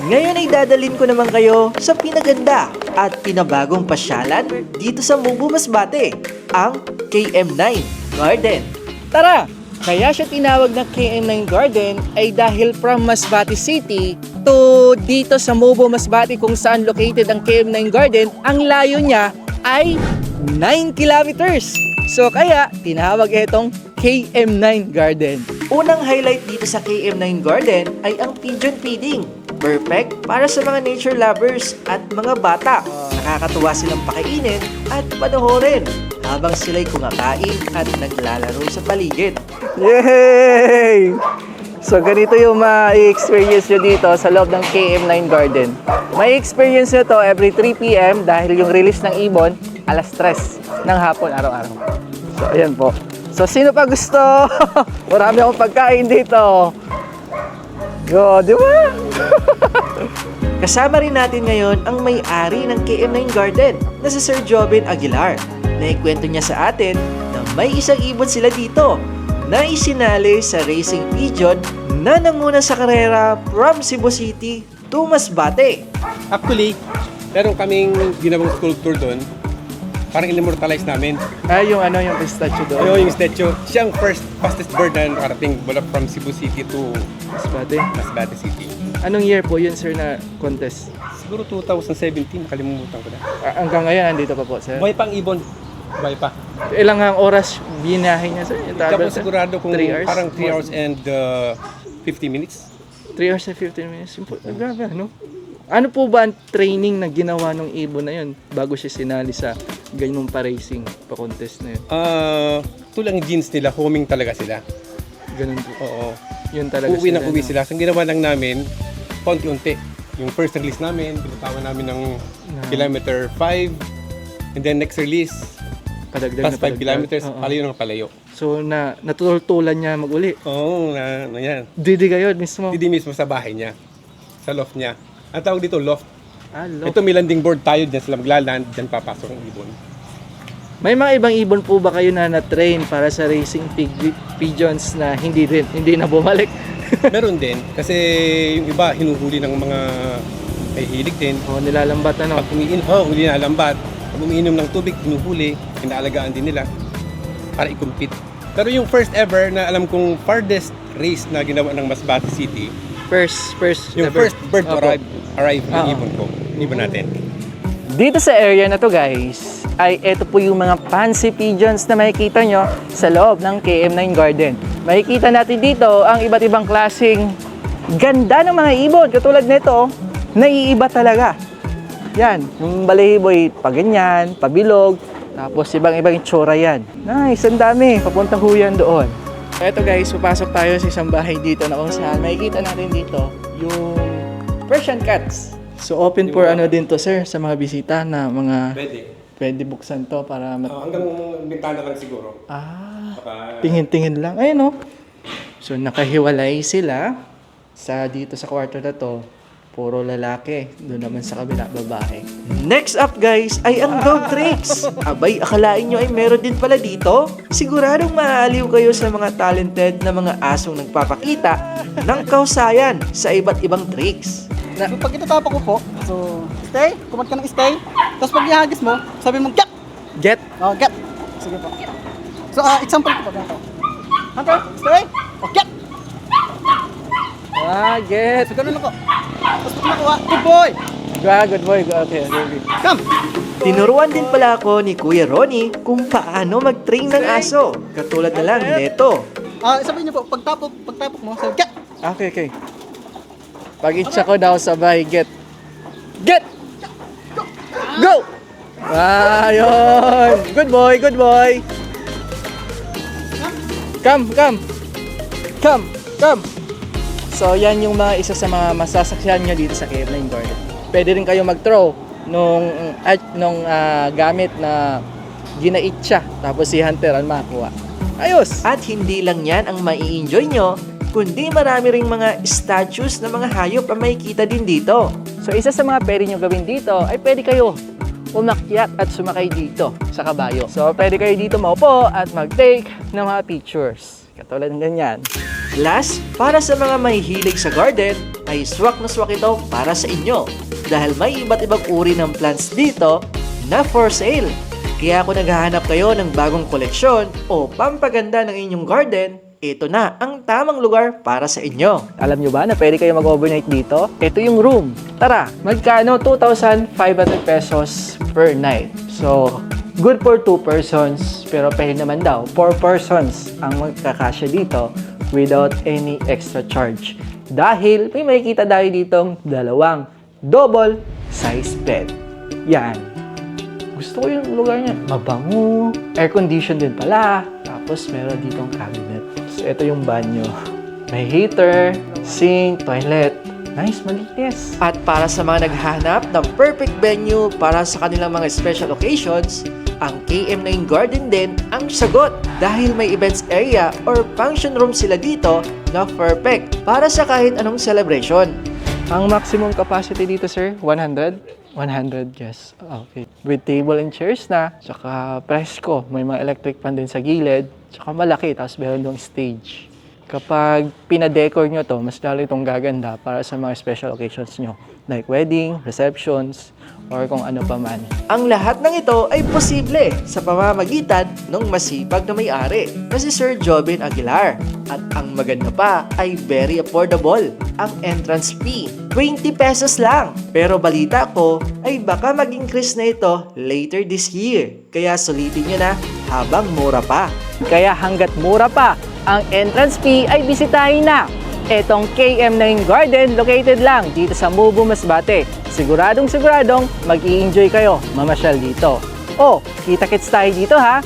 Ngayon ay dadalin ko naman kayo sa pinaganda at pinabagong pasyalan dito sa Mubu Masbate, ang KM9 Garden. Tara! Kaya siya tinawag na KM9 Garden ay dahil from Masbate City to dito sa Mobo Masbate kung saan located ang KM9 Garden, ang layo niya ay 9 kilometers. So kaya tinawag itong KM9 Garden. Unang highlight dito sa KM9 Garden ay ang pigeon feeding. Perfect para sa mga nature lovers at mga bata. Nakakatuwa silang pakainin at panoorin habang sila'y kumakain at naglalaro sa paligid. Yay! So ganito yung ma-experience nyo dito sa loob ng KM9 Garden. May experience nyo to every 3pm dahil yung release ng ibon alas 3 ng hapon araw-araw. So ayan po. So sino pa gusto? Marami akong pagkain dito. Go, di ba? Kasama rin natin ngayon ang may-ari ng KM9 Garden na si Sir Jobin Aguilar. Naikwento niya sa atin na may isang ibon sila dito na isinali sa racing pigeon na nanguna sa karera from Cebu City to Masbate. Actually, meron kaming ginawang sculpture doon. Parang inimortalize namin. Ah, yung ano, yung pistachio doon. Ayun, yung statue. Siya ang first fastest bird na nakarating mula from Cebu City to Masbate. Masbate City. Anong year po yun, sir, na contest? Siguro 2017, nakalimutan ko na. Ah, hanggang ngayon, andito pa po, sir. Buhay pang ibon. Buhay pa. Ilang ang oras binahe niya, sir? Yung Hindi travel, sir? sigurado kung Three hours? parang 3 hours and uh, 50 minutes. 3 hours and 15 minutes. Yung po- Grabe, ano? Ano po ba ang training na ginawa ng ibon na yun bago siya sinali sa ganyong pa-racing, pa-contest na yun? Ah, tulang jeans nila, homing talaga sila. Ganun po. Oo. Yun talaga Uwi na sila, uwi no? sila. So, ang ginawa lang namin, paunti-unti. Yung first release namin, binutawan namin ng Na- kilometer 5. And then next release, Padagdag plus na 5 padagdag. kilometers, Oo. palayo ng palayo. So, na, natutultulan niya mag-uli. Oo, na, na yan. Didi kayo mismo. Hindi mismo sa bahay niya. Sa loft niya. Ang tawag dito, loft. Ah, low. Ito may landing board tayo, dyan sila maglaland, dyan papasok ang ibon. May mga ibang ibon po ba kayo na na-train para sa racing pig- pigeons na hindi rin, hindi na bumalik? Meron din, kasi yung iba, hinuhuli ng mga may hilig din. o nilalambat ano? Pag umiinom, oh, huli na lambat. Pag umiinom ng tubig, hinuhuli, inaalagaan din nila para i-compete. Pero yung first ever na alam kong farthest race na ginawa ng Masbate City, First, first. yung ever. first bird to Opo. arrive, arrive ng Oo. ibon ko, ibon natin. Dito sa area na to guys, ay ito po yung mga fancy pigeons na makikita nyo sa loob ng KM9 Garden. Makikita natin dito ang iba't ibang klaseng ganda ng mga ibon. Katulad nito, naiiba talaga. Yan, yung balahiboy, paganyan, pabilog, tapos ibang ibang itsura yan. Nice, ang dami. Papuntang huyan doon. Ito guys, papasok tayo sa isang bahay dito na kung saan makikita natin dito yung Persian cats. So open for ano din to sir sa mga bisita na mga Pwede. pwede buksan to para mat- Ah, hanggang bintana lang siguro. ah, Baka tingin-tingin lang. Ayun oh. So nakahiwalay sila sa dito sa kwarto na to. Puro lalaki. Doon naman sa kabila babae. Next up guys ay ang dog tricks. Abay, akalain nyo ay meron din pala dito? Siguradong maaaliw kayo sa mga talented na mga asong nagpapakita ng kausayan sa iba't ibang tricks. So, pag itatapak ko po, so, stay, kumat ka ng stay. Tapos pag ihagis mo, sabi mo, get! Get. Oh, get! Sige po. So, ah, example ko po ganito. Hunter, stay! Oh, get! Ah, get. So, ganun po. Tapos pag nakuha, good boy! Ah, good boy. Okay, okay. Come! Tinuruan din pala ako ni Kuya Ronnie kung paano mag-train ng aso. Katulad na lang neto. Ah, sabihin niyo po, pag tapok, pag tapok mo, sabi, get! Okay, okay. Pag itcha ko daw sabay, get. Get! Go! Ayun! Good boy, good boy! Come, come! Come, come! So, yan yung mga isa sa mga masasakyan nyo dito sa Cave9 Garden. Pwede rin kayo mag-throw nung, at, nung ah, gamit na ginait siya. Tapos si Hunter ang makakuha. Ayos! At hindi lang yan ang mai-enjoy nyo, kundi marami ring mga statues na mga hayop ang makikita din dito. So isa sa mga pwede nyo gawin dito ay pwede kayo umakyat at sumakay dito sa kabayo. So pwede kayo dito maupo at mag-take ng mga pictures. Katulad ng ganyan. Plus, para sa mga mahihilig sa garden, ay swak na swak ito para sa inyo dahil may iba't ibang uri ng plants dito na for sale. Kaya kung naghahanap kayo ng bagong koleksyon o pampaganda ng inyong garden, ito na ang tamang lugar para sa inyo. Alam nyo ba na pwede kayo mag-overnight dito? Ito yung room. Tara, magkano? 2,500 pesos per night. So, good for 2 persons, pero pwede naman daw 4 persons ang magkakasya dito without any extra charge. Dahil may makikita tayo ditong dalawang double size bed. Yan. Gusto ko yung lugar niya. Mabango. Air condition din pala. Tapos meron ditong cabinet. So, ito yung banyo. May heater, sink, toilet. Nice, malinis. At para sa mga naghahanap ng perfect venue para sa kanilang mga special occasions, ang KM9 Garden din ang sagot dahil may events area or function room sila dito na perfect para sa kahit anong celebration. Ang maximum capacity dito, sir, 100? 100, yes. Okay. With table and chairs na, tsaka presko. May mga electric fan din sa gilid, tsaka malaki, tapos meron doong stage. Kapag pinadecor nyo to, mas lalo itong gaganda para sa mga special occasions nyo. Like wedding, receptions, or kung ano pa man. Ang lahat ng ito ay posible sa pamamagitan ng masipag na may-ari na si Sir Jobin Aguilar. At ang maganda pa ay very affordable ang entrance fee. 20 pesos lang. Pero balita ko ay baka mag-increase na ito later this year. Kaya sulitin nyo na habang mura pa. Kaya hanggat mura pa, ang entrance fee ay bisitahin na. Etong KM9 Garden located lang dito sa Mubo Masbate. Siguradong siguradong mag-i-enjoy kayo mamasyal dito. Oh, kita-kits tayo dito ha.